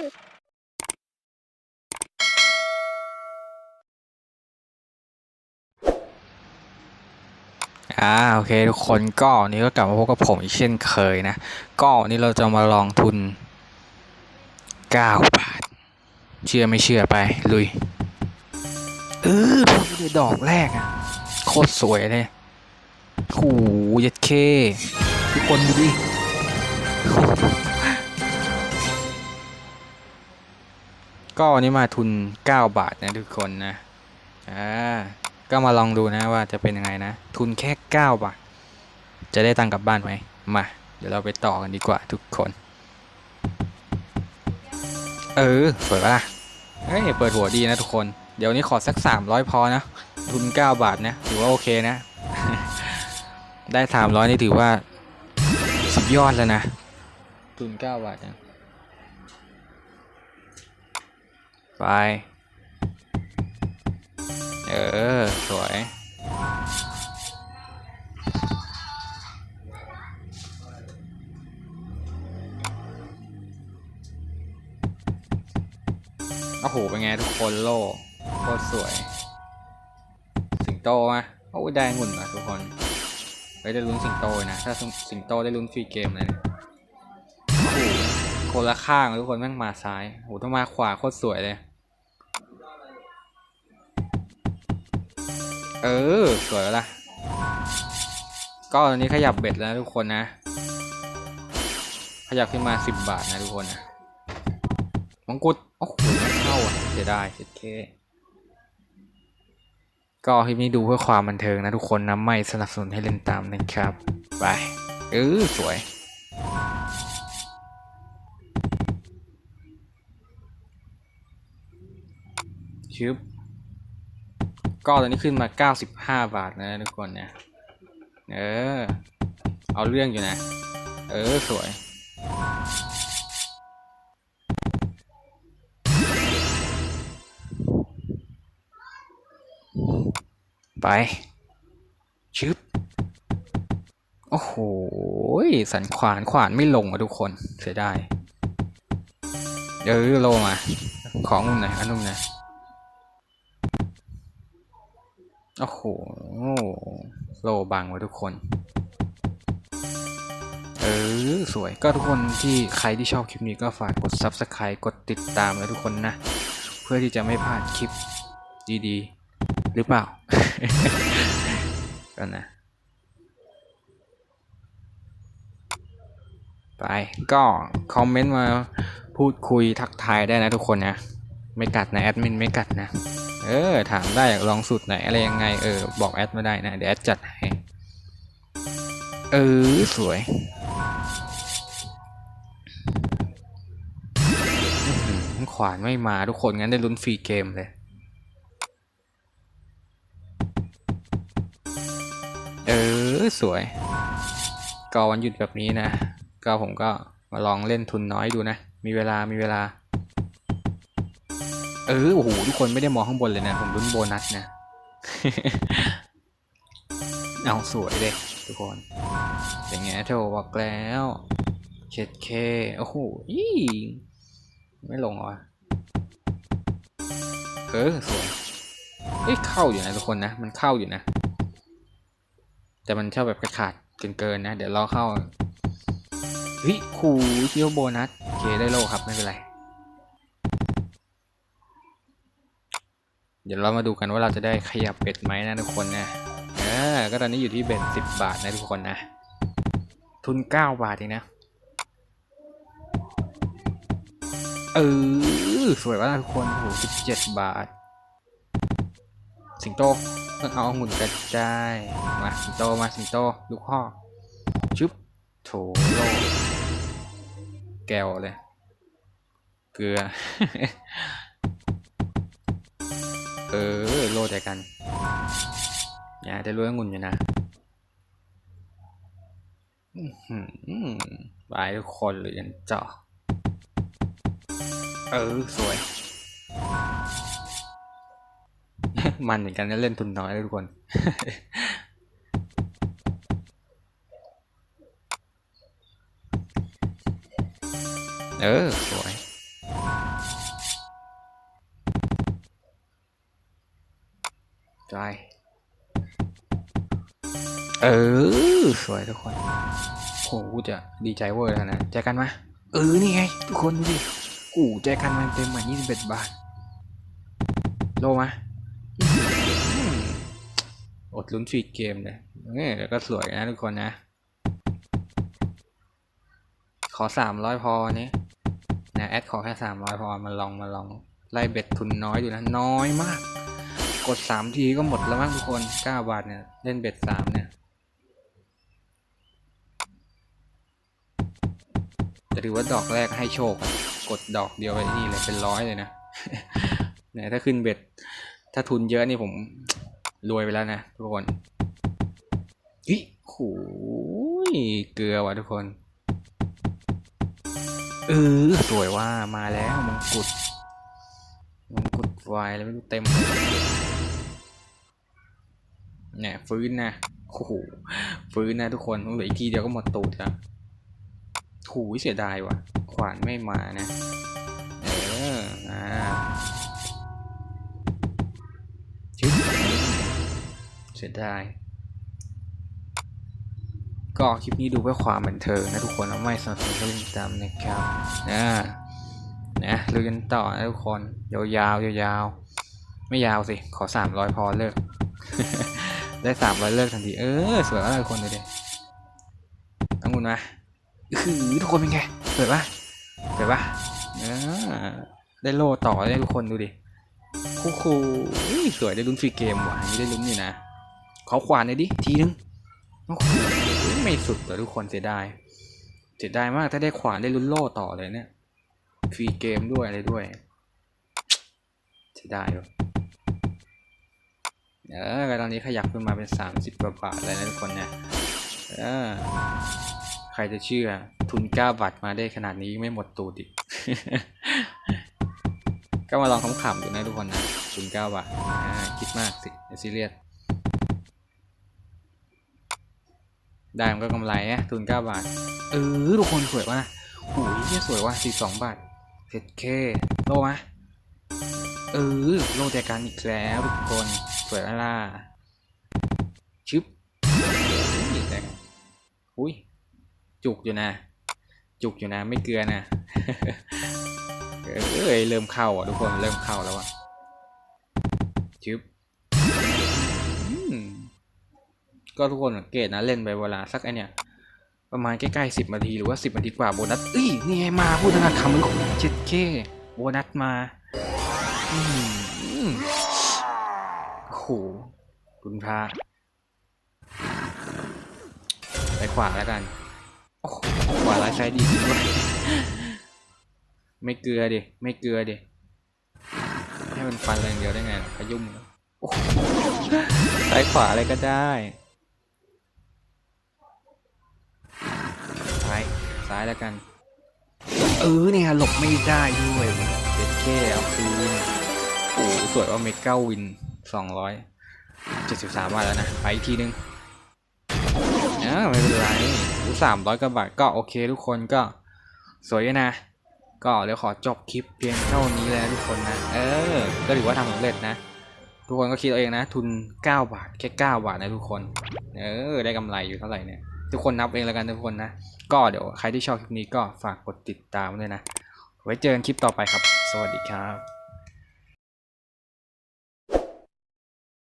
อ่าโอเคทุกคนก็นี้ก็กลับมาพบกับผมอีกเช่นเคยนะ ก็นี้เราจะมาลองทุน 9 บาท เชื่อไม่เชื่อไป ลุย เออดูดอกแรกอะโคตรสวยเลยหูยัดเค ทุกคนดูดิ ก็วันนี้มาทุน 9 บาทนะทุกคนนะอ่าก็มาลองดูนะว่าจะเป็นยังไงนะ ทุนแค่ 9 บาท จะได้ตังกลับบ้านไหมมา เดี๋ยวเราไปต่อกันดีกว่าทุกคน เออสวยปะล่ะเฮ้ยเปิดหัวดีนะทุกคน เดี๋ยวนี้ขอสัก 300 พอนะ ทุน 9 บาทนะถือว่าโอเคนะ ได้ 300 นี่ถือว่าสุดยอดแล้วนะ ทุน 9 บาทนะ ไป เออ สวย โอ้โห เป็นไงทุกคนโล่โคตรสวย สิงโตมาโอ้ยได้หุ่นนะทุกคนไปได้ลุ้นสิงโตนะ ถ้าสิงโตได้ลุ้นฟรีเกมเลยโอ้โหคนละข้างทุกคนแม่งมาซ้ายโอ้โหต้องมาขวาโคตรสวยเลย เออ สวยแล้วล่ะ ก็ตอนนี้ขยับเบ็ดแล้วทุกคนนะ ขยับขึ้นมาสิบบาทนะทุกคนนะมังกุฎโอ้โหไม่เข้าอะเสียดายเสียเคก็คลิปนี้ดูเพื่อความบันเทิงนะทุกคนนะ ไม่สนับสนุนให้เล่นตามนะครับไปเออสวยชึบ ก็ตอนนี้ขึ้นมา 95 บาทนะทุกคนนะเออ เอาเรื่องอยู่นะ เออ สวย ไป ชึบ โอ้โห สันขวานขวานไม่ลงอะทุกคน เสียดายเดี๋ยวโลมา ของมุมหนอันนุ่มนะ โอ้โหโลบังไว้ทุกคน เออ สวยก็ทุกคนที่ใครที่ชอบคลิปนี้ก็ฝากกด Subscribe กดติดตามเลยทุกคนนะ เพื่อที่จะไม่พลาดคลิปดีๆ หรือเปล่าก็นะไปก็คอมเมนต์มาพูดคุยทักทายได้นะทุกคนนะ ไม่กัดนะแอดมินไม่กัดนะ เออ ถามได้อยากลองสูตรไหนอะไรยังไง เออ บอกแอดมาได้นะ เดี๋ยวแอดจัดให้ เออ สวยขวานไม่มาทุกคนงั้นได้ลุ้นฟรีเกมเลย เออ สวย ก็วันหยุดแบบนี้นะ ก็ผมก็มาลองเล่นทุนน้อยดูนะ มีเวลามีเวลา เออโอ้โหทุกคนไม่ได้มองข้างบนเลยนะ ผมลุ้นโบนัสนะ เอาสวยเลยทุกคนอย่างเงี้ยโทรบอกแล้วเช็ดเคโอ้โหอีไม่ลงเหรอเออสวยเอ้ยเข้าอยู่นะทุกคนนะ มันเข้าอยู่นะ แต่มันชอบแบบกระขาดเกินๆนะ เดี๋ยวรอเข้าเฮ้ยคูเที่ยวโบนัสเคได้โลครับไม่เป็นไร เดี๋ยวเรามาดูกันว่าเราจะได้ขยับเบ็ดไหมนะทุกคนนะเออก็ตอนนี้อยู่ที่เบ็ดสิบบาทนะทุกคนนะ ทุนเก้าบาทเองนะเออสวยว่ากทุกคนโอ้โหสิบเจ็ดบาท สิงโตต้องเอาองุ่นกระจายมาสิงโตมาสิงโตลูกพ่อชึบโถโลแก้วเลย เกลือ เออ โลดกันอย่าจะรู้องุ่นอยู่นะอื้อหือบายทุกคนเลยยันเจาะเออ สวย มันเหมือนกันนะเล่นทุนน้อยทุกคนเออ สวย ใจเออ สวยทุกคนโหกูจะดีใจเวอร์แล้วนะแจกันมา เออ นี่ไง ทุกคนดูดิกูแจกันมาเต็มมา21 บาท โลมาอดลุ้นฟรีเกมเลยเนี่ยแล้วก็สวยนะทุกคนนะ ขอสามร้อยพอนี้นะแอดขอแค่สามร้อยพอมาลองมาลองไล่เบ็ดทุนน้อยดูนะ น้อยมาก ดสามทีก็หมดแล้วมั้งทุกคนเก้าบาทเนี่ยเล่นเบ็ดสามเนี่ยจะถือว่าดอกแรกให้โชค กดดอกเดียวไปนี่เลยเป็นร้อยเลยนะเนี่ยถ้าขึ้นเบ็ด ถ้าทุนเยอะนี่ผมรวยไปแล้วนะทุกคนฮิโหยเกลือว่ะทุกคนเออสวยว่ามาแล้วมังกุฎมงกุฎวายแล้วไม่รู้เต็ม เนี่ยฟื้นนะโอ้โหฟื้นนะทุกคนเหลืออีกทีเดียวก็หมดตูดแล้วโหูเสียดายว่ะ ขวานไม่มานะ เอออ่าชึบเสียดายก็คลิปนี้ดูเพื่อความบันเทิงนะทุกคนนะไม่สนับสนุนให้เล่นตามนะครับนะนะลุยนต่อนะทุกคนยาวๆยาวๆไม่ยาวสิ ขอสามร้อยพอเลิก ได้สามร้อยเลิกทันที เออ สวยมากทุกคนดูดิตั้งมุนมาคือทุกคนเป็นไงสวยปะสวยปะเออได้โล่ต่อได้ทุกคนดูดิคู่คูสวยได้ลุ้นฟรีเกมว่ะนนี้ได้ลุ้นอยู่นะขอขวานหน่อยดิทีนึงไม่สุดแต่ทุกคนเสียดายเสียดายมากถ้าได้ขวานได้ลุ้นโล่ต่อเลยเนี่ยฟรีเกมด้วยอะไรด้วยเสียดายว่ะ เออตอนนี้ขยับขึ้นมาเป็นสามสิบกว่าบาทเลยนะทุกคนเนี่ยเออใครจะเชื่อทุนเก้าบาทมาได้ขนาดนี้ไม่หมดตูดอีกก็มาลองขำๆดูนะทุกคนนะทุนเก้าบาทอ่าคิดมากสิซีเรียสได้มันก็กำไรอะทุนเก้าบาท เออทุกคนสวยว่ะโอ้ยเหียสวยว่ะสี่สองบาทเจ็ดเคโลมะ เออโลแจกันอีกแล้วทุกคนสวยอะล่ะชึบนี่แจกันอุ้ยจุกอยู่นะ จุกอยู่นะไม่เกลือนะเออเอ้ยเริ่มเข้าอะทุกคนเริ่มเข้าแล้วอะชึบก็ทุกคนสังเกตนะเล่นไปเวลาสักไอเนี่ย ประมาณใกล้ๆสิบนาทีหรือว่าสิบนาทีกว่าโบนัสเอ้ยนี่ไงมาพูดถึงคำมันของเจ็ดเคโบนัสมา โอ้โหคุณพระไปขวาแล้วกันโอ้โหขวาร้ายซ้ายดีจริงด้วยไม่เกลือดิ ไม่เกลือดิ ให้มันฟันแรงเดียวได้ไงขยุ่มโอ้โหซ้ายขวาอะไรก็ได้ ซ้าย ซ้ายแล้วกัน เออเนี่ยหลบไม่ได้ด้วย เด็ดแค่เอาคืนโอ้สวยว่าเมกาวินสองร้อยเจ็ดสิบสามบาทแล้วนะ ไปอีกทีนึงอ่าไม่เป็นไรสามร้อยกว่าบาทก็โอเคทุกคนก็สวยนะ ก็เดี๋ยวขอจบคลิปเพียงเท่านี้แล้วทุกคนนะ เออ ก็ถือว่าทำสำเร็จนะ ทุกคนก็คิดเอาเองนะ ทุน 9 บาท แค่ 9 บาทนะทุกคน เออ ได้กำไรอยู่เท่าไหร่เนี่ย ทุกคนนับเองแล้วกันทุกคนนะ ก็เดี๋ยวใครที่ชอบคลิปนี้ก็ฝากกดติดตามด้วยนะ ไว้เจอกันคลิปต่อไปครับ สวัสดีครับ